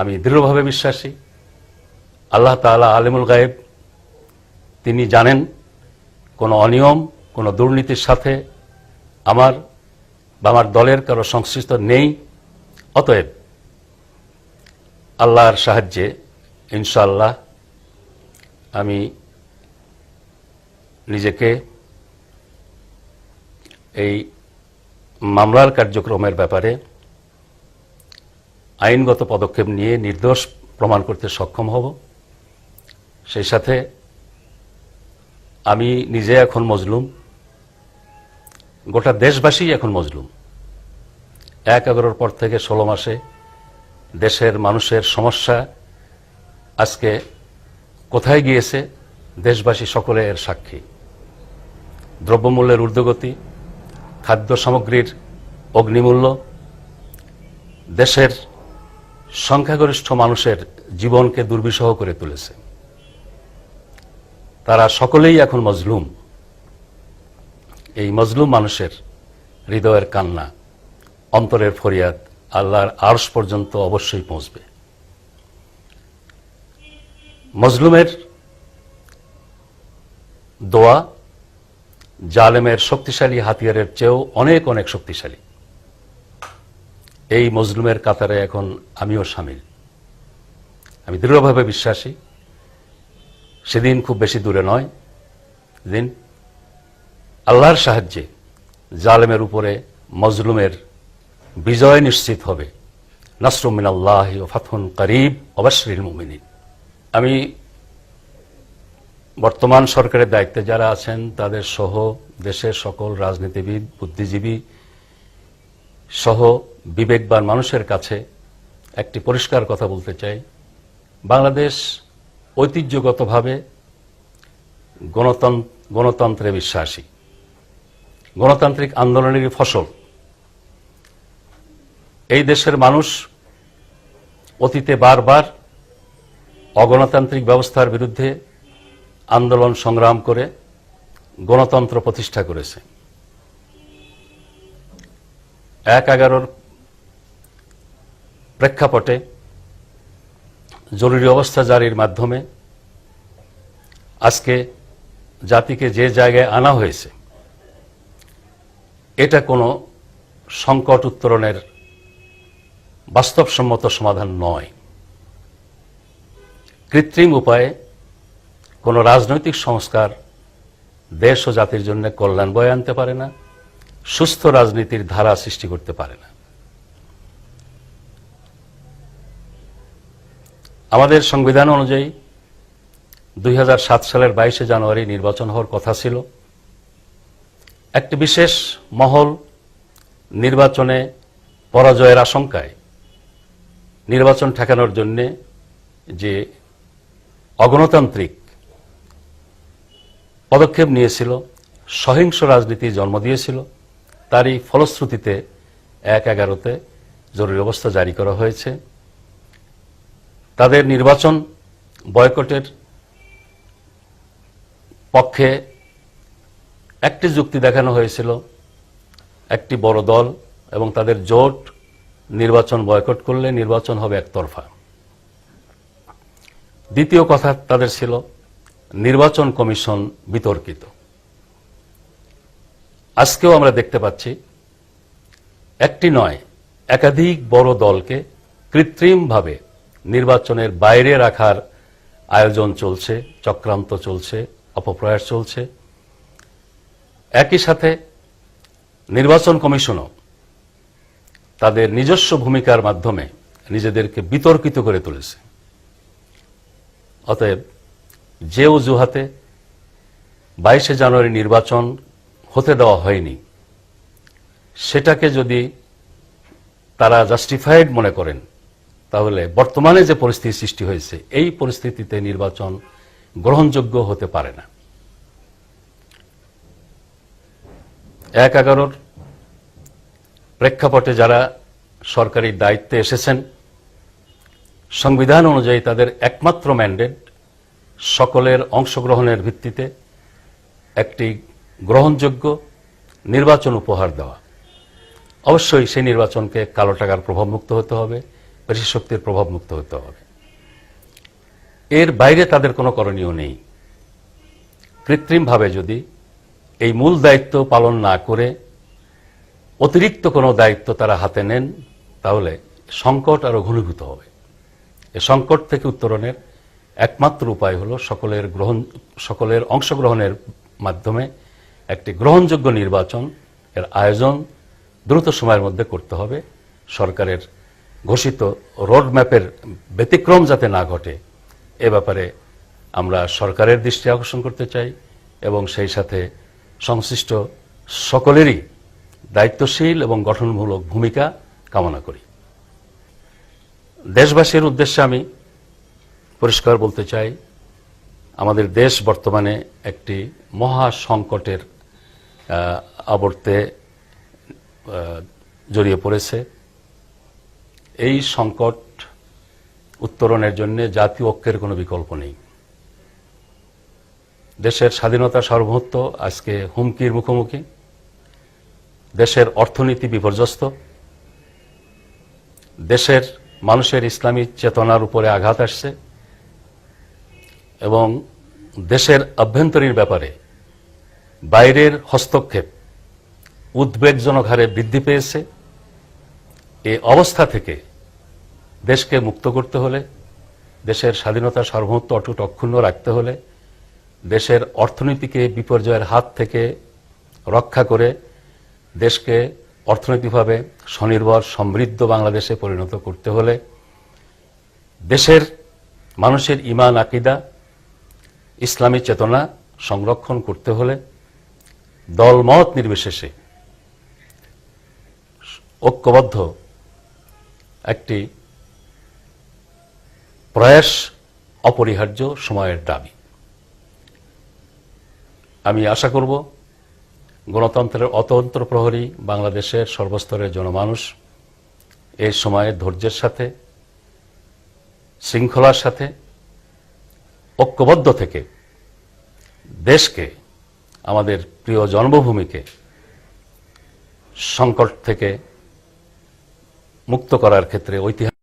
আমি দৃঢ়ভাবে বিশ্বাসী। আল্লাহ তাআলা আলিমুল গায়েব, তিনি জানেন কোনো অনিয়ম, কোনো দুর্নীতির সাথে আমার বা আমার দলের কারও সংশ্লিষ্ট নেই। অতএব আল্লাহর সাহায্যে ইনশাল্লাহ আমি নিজেকে এই মামলার কার্যক্রমের ব্যাপারে আইনগত পদক্ষেপ নিয়ে নির্দোষ প্রমাণ করতে সক্ষম হব। সেই সাথে আমি নিজে এখন মজলুম। গোটা দেশবাসী এখন মজলুম। এক এগারোর পর থেকে ষোলো মাসে দেশের মানুষের সমস্যা আজকে কোথায় গিয়েছে, দেশবাসী সকলে এর সাক্ষী। দ্রব্যমূল্যের ঊর্ধ্বগতি, খাদ্য সামগ্রীর অগ্নিমূল্য, দেশের সংখ্যাগরিষ্ঠ মানুষের জীবনকে দুর্বিষহ করে তুলেছে। তারা সকলেই এখন মজলুম। এই মজলুম মানুষের হৃদয়ের কান্না, অন্তরের ফরিয়াদ আল্লাহর আর্শ পর্যন্ত অবশ্যই পৌঁছবে। মজলুমের দোয়া জালেমের শক্তিশালী হাতিয়ারের চেয়েও অনেক অনেক শক্তিশালী। এই মজলুমের কাতারে এখন আমিও সামিল। আমি দৃঢ়ভাবে বিশ্বাসী। সেদিন খুব বেশি দূরে নয়। দিন আল্লাহর সাহায্যে জালেমের উপরে মজলুমের বিজয় নিশ্চিত হবে। নাসরুমিন আল্লাহ ও ফাথুন করিব অবশ্যই মুমিনিন। আমি বর্তমান সরকারের দায়িত্বে যারা আছেন, তাদের সহ দেশের সকল রাজনীতিবিদ, বুদ্ধিজীবী সহ বিবেকবান মানুষের কাছে একটি পরিষ্কার কথা বলতে চাই। বাংলাদেশ ঐতিহ্যগতভাবে গণতন্ত্র গণতন্ত্রে বিশ্বাসী। গণতান্ত্রিক আন্দোলনের ফসল। এই দেশের মানুষ অতীতে বারবার অগণতান্ত্রিক ব্যবস্থার বিরুদ্ধে আন্দোলন সংগ্রাম করে গণতন্ত্র প্রতিষ্ঠা করেছে। এক এগারোর প্রেক্ষাপটে জরুরি অবস্থা জারির মাধ্যমে আজকে জাতিকে যে জায়গায় আনা হয়েছে, এটা কোনো সংকট উত্তরণের বাস্তবসম্মত সমাধান নয়। কৃত্রিম উপায়ে কোনো রাজনৈতিক সংস্কার দেশ ও জাতির জন্য কল্যাণ বয়ে আনতে পারে না। সুস্থ রাজনীতির ধারা সৃষ্টি করতে পারে না। আমাদের সংবিধান অনুযায়ী দুই হাজার সাত সালের বাইশে জানুয়ারি নির্বাচন হওয়ার কথা ছিল। একটি বিশেষ মহল নির্বাচনে পরাজয়ের আশঙ্কায় নির্বাচন ঠেকানোর জন্যে যে অগণতান্ত্রিক পদক্ষেপ নিয়েছিল, সহিংস রাজনীতি জন্ম দিয়েছিল তারই ফলশ্রুতিতে এক এগারোতে জরুরি অবস্থা জারি করা হয়েছে। তাদের নির্বাচন বয়কটের পক্ষে একটি যুক্তি দেখানো হয়েছিল, একটি বড় দল এবং তাদের জোট নির্বাচন বয়কট করলে নির্বাচন হবে একতরফা। দ্বিতীয় কথা তাদের ছিল, নির্বাচন কমিশন বিতর্কিত। আজকেও আমরা দেখতে পাচ্ছি, একটি নয়, একাধিক বড় দলকে কৃত্রিমভাবে নির্বাচনের বাইরে রাখার আয়োজন চলছে, চক্রান্ত চলছে, অপপ্রয়াস চলছে। একই সাথে নির্বাচন কমিশনও তাদের নিজস্ব ভূমিকার মাধ্যমে নিজেদেরকে বিতর্কিত করে তুলেছে। অতএব যে অজুহাতে বাইশে জানুয়ারি নির্বাচন হতে দেওয়া হয়নি। সেটাকে যদি তারা জাস্টিফাইড মনে করেন, তাহলে বর্তমানে যে পরিস্থিতি সৃষ্টি হয়েছে, এই পরিস্থিতিতে নির্বাচন গ্রহণযোগ্য হতে পারে না। এক এগারোর প্রেক্ষাপটে যারা সরকারি দায়িত্বে এসেছেন, সংবিধান অনুযায়ী তাদের একমাত্র ম্যান্ডেট সকলের অংশগ্রহণের ভিত্তিতে একটি গ্রহণযোগ্য নির্বাচন উপহার দেওয়া। অবশ্যই সেই নির্বাচনকে কালো টাকার প্রভাবমুক্ত হতে হবে পেশি শক্তির প্রভাব মুক্ত হতে হবে। এর বাইরে তাদের কোনো করণীয় নেই। কৃত্রিমভাবে যদি এই মূল দায়িত্ব পালন না করে অতিরিক্ত কোনো দায়িত্ব তারা হাতে নেন, তাহলে সংকট আরও ঘনীভূত হবে। এ সংকট থেকে উত্তরণের একমাত্র উপায় হলো সকলের গ্রহণ, সকলের অংশগ্রহণের মাধ্যমে একটি গ্রহণযোগ্য নির্বাচন, এর আয়োজন দ্রুত সময়ের মধ্যে করতে হবে। সরকারের ঘোষিত রোডম্যাপের ব্যতিক্রম যাতে না ঘটে, এ ব্যাপারে আমরা সরকারের দৃষ্টি আকর্ষণ করতে চাই এবং সেই সাথে সংশ্লিষ্ট সকলেরই দায়িত্বশীল এবং গঠনমূলক ভূমিকা কামনা করি। দেশবাসীর উদ্দেশ্যে আমি পরিষ্কার বলতে চাই, আমাদের দেশ বর্তমানে একটি মহা সংকটের আবর্তে জড়িয়ে পড়েছে। এই সংকট উত্তরণের জন্য জাতীয় ঐক্যের কোনো বিকল্প নেই। দেশের স্বাধীনতা সার্বভৌমত্ব আজকে হুমকির মুখোমুখি। দেশের অর্থনীতি বিপর্যস্ত। দেশের মানুষের ইসলামী চেতনার উপরে আঘাত আসছে। এবং দেশের অভ্যন্তরীণ ব্যাপারে বাইরের হস্তক্ষেপ উদ্বেগজনক হারে বৃদ্ধি পেয়েছে। এ অবস্থা থেকে দেশকে মুক্ত করতে হলে, দেশের স্বাধীনতা সার্বভৌমত্ব অটুট অক্ষুণ্ণ রাখতে হলে, দেশের অর্থনীতিকে বিপর্যয়ের হাত থেকে রক্ষা করে দেশকে অর্থনৈতিকভাবে স্বনির্ভর, সমৃদ্ধ বাংলাদেশে পরিণত করতে হলে, দেশের মানুষের ইমান আকিদা, ইসলামী চেতনা সংরক্ষণ করতে হলে দলমত নির্বিশেষে ঐক্যবদ্ধ একটি প্রয়াস অপরিহার্য সময়ের দাবি। আমি আশা করব গণতন্ত্রের অতন্ত্র প্রহরী বাংলাদেশের সর্বস্তরের জনমানুষ এই সময়ে ধৈর্যের সাথে, শৃঙ্খলার সাথে, ঐক্যবদ্ধ থেকে দেশকে আমাদের প্রিয় জন্মভূমিকে সংকট থেকে মুক্ত করার ক্ষেত্রে ঐতিহাসিক